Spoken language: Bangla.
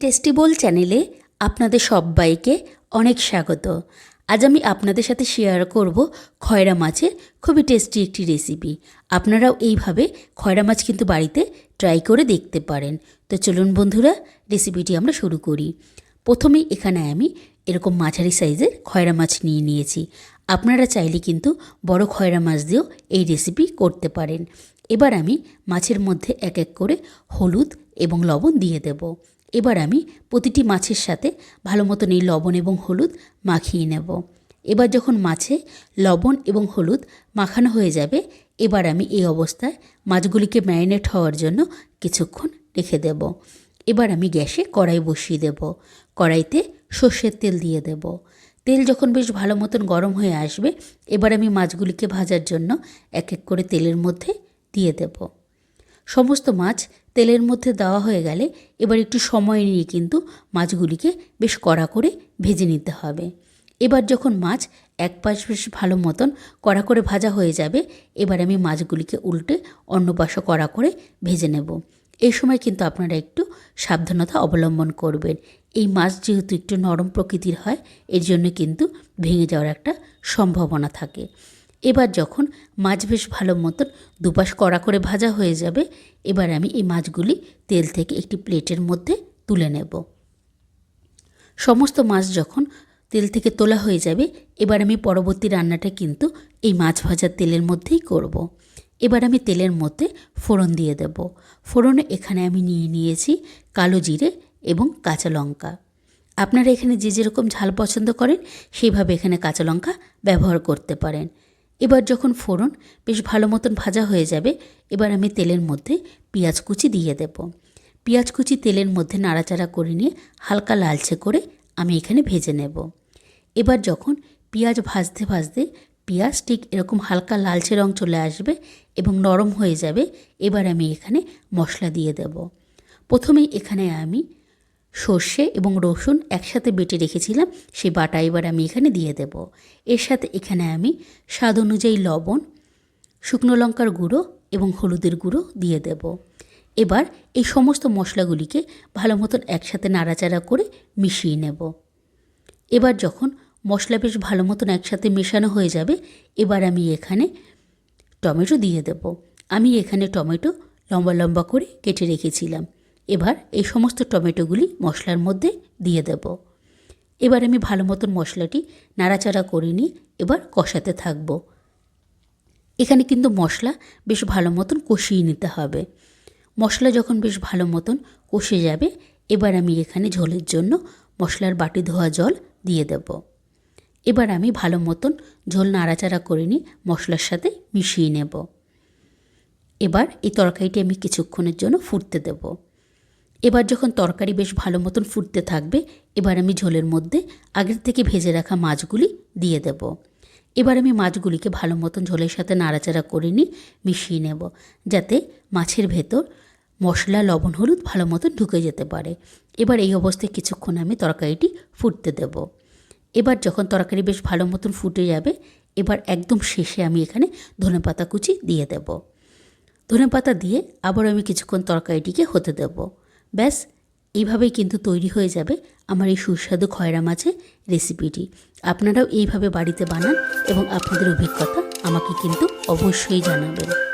টেস্টিবল চ্যানেলে আপনাদের সবাইকে অনেক স্বাগত। আজ আমি আপনাদের সাথে শেয়ার করব খয়রা মাছের খুবই টেস্টি একটি রেসিপি আপনারাও এইভাবে খয়রা মাছ কিন্তু বাড়িতে ট্রাই করে দেখতে পারেন। তো চলুন বন্ধুরা রেসিপিটি আমরা শুরু করি। প্রথমেই এখানে আমি এরকম মাঝারি সাইজের খয়রা মাছ নিয়ে নিয়েছি। আপনারা চাইলে কিন্তু বড় খয়রা মাছ দিয়েও এই রেসিপি করতে পারেন। এবার আমি মাছের মধ্যে এক এক করে হলুদ এবং লবণ দিয়ে দেব। এবার আমি প্রতিটি মাছের সাথে ভালো মতন এই লবণ এবং হলুদ মাখিয়ে নেব। এবার যখন মাছে লবণ এবং হলুদ মাখানো হয়ে যাবে, এবার আমি এই অবস্থায় মাছগুলিকে ম্যারিনেট হওয়ার জন্য কিছুক্ষণ রেখে দেব। এবার আমি গ্যাসে কড়াই বসিয়ে দেব। কড়াইতে সর্ষের তেল দিয়ে দেব। তেল যখন বেশ ভালো মতন গরম হয়ে আসবে, এবার আমি মাছগুলিকে ভাজার জন্য এক এক করে তেলের মধ্যে দিয়ে দেব। সমস্ত মাছ তেলের মধ্যে দেওয়া হয়ে গেলে এবার একটু সময় নিয়ে কিন্তু মাছগুলিকে বেশ কড়া করে ভেজে নিতে হবে। এবার যখন মাছ এক পাশ বেশ ভালো মতন কড়া করে ভাজা হয়ে যাবে, এবার আমি মাছগুলিকে উল্টে অন্য পাশে কড়া করে ভেজে নেব। এই সময় কিন্তু আপনারা একটু সাবধানতা অবলম্বন করবেন। এই মাছ যেহেতু একটু নরম প্রকৃতির হয়, এর জন্য কিন্তু ভেঙে যাওয়ার একটা সম্ভাবনা থাকে। এবার যখন মাছ বেশ ভালো মতন দুপাশ কড়া করে ভাজা হয়ে যাবে, এবার আমি এই মাছগুলি তেল থেকে একটি প্লেটের মধ্যে তুলে নেব। সমস্ত মাছ যখন তেল থেকে তোলা হয়ে যাবে, এবার আমি পরবর্তী রান্নাটা কিন্তু এই মাছ ভাজার তেলের মধ্যেই করব। এবার আমি তেলের মধ্যে ফোড়ন দিয়ে দেব। ফোড়নে এখানে আমি নিয়ে নিয়েছি কালো জিরে এবং কাঁচা লঙ্কা। আপনারা এখানে যে যেরকম ঝাল পছন্দ করেন, সেইভাবে এখানে কাঁচা লঙ্কা ব্যবহার করতে পারেন। এবার যখন ফোড়ন বেশ ভালো মতন ভাজা হয়ে যাবে, এবার আমি তেলের মধ্যে পেঁয়াজ কুচি দিয়ে দেব। পেঁয়াজ কুচি তেলের মধ্যে নাড়াচাড়া করে নিয়ে হালকা লালচে করে আমি এখানে ভেজে নেব। এবার যখন পেঁয়াজ ভাজতে ভাজতে পেঁয়াজ ঠিক এরকম হালকা লালচে রং চলে আসবে এবং নরম হয়ে যাবে, এবার আমি এখানে মশলা দিয়ে দেব। প্রথমেই এখানে আমি সর্ষে এবং রসুন একসাথে বেটে রেখেছিলাম সেই বাটা এবার আমি এখানে দিয়ে দেব। এর সাথে এখানে আমি স্বাদ অনুযায়ী লবণ, শুকনো লঙ্কার গুঁড়ো এবং হলুদের গুঁড়ো দিয়ে দেব। এবার এই সমস্ত মশলাগুলিকে ভালো মতন একসাথে নাড়াচাড়া করে মিশিয়ে নেব। এবার যখন মশলা বেশ ভালো মতন একসাথে মেশানো হয়ে যাবে, এবার আমি এখানে টমেটো দিয়ে দেব। আমি এখানে টমেটো লম্বা লম্বা করে কেটে রেখেছিলাম। এবার এই সমস্ত টমেটোগুলি মশলার মধ্যে দিয়ে দেব। এবার আমি ভালো মতন মশলাটি নাড়াচাড়া করে নিয়ে এবার কষাতে থাকব। এখানে কিন্তু মশলা বেশ ভালো মতন কষিয়ে নিতে হবে। মশলা যখন বেশ ভালো মতন কষে যাবে, এবার আমি এখানে ঝোলের জন্য মশলার বাটি ধোয়া জল দিয়ে দেব। এবার আমি ভালো মতন ঝোল নাড়াচাড়া করে নিই মশলার সাথে মিশিয়ে নেব। এবার এই তরকারিটি আমি কিছুক্ষণের জন্য ফুটতে দেবো। এবার যখন তরকারি বেশ ভালো মতন ফুটতে থাকবে, এবার আমি ঝোলের মধ্যে আগের থেকে ভেজে রাখা মাছগুলি দিয়ে দেব। এবার আমি মাছগুলিকে ভালো মতন ঝোলের সাথে নাড়াচাড়া করে নিয়ে মিশিয়ে নেব, যাতে মাছের ভেতর মশলা, লবণ, হলুদ ভালো মতন ঢুকে যেতে পারে। এবার এই অবস্থায় কিছুক্ষণ আমি তরকারিটি ফুটতে দেব। এবার যখন তরকারি বেশ ভালো মতন ফুটে যাবে, এবার একদম শেষে আমি এখানে ধনেপাতা কুচি দিয়ে দেব। ধনেপাতা দিয়ে আবার আমি কিছুক্ষণ তরকারিটিকে হতে দেবো। ব্যাস এইভাবেই কিন্তু তৈরি হয়ে যাবে আমার এই সুস্বাদু খয়রা মাছের রেসিপিটি। আপনারাও এইভাবে বাড়িতে বানান এবং আপনাদের অভিজ্ঞতা আমাকে কিন্তু অবশ্যই জানাবেন।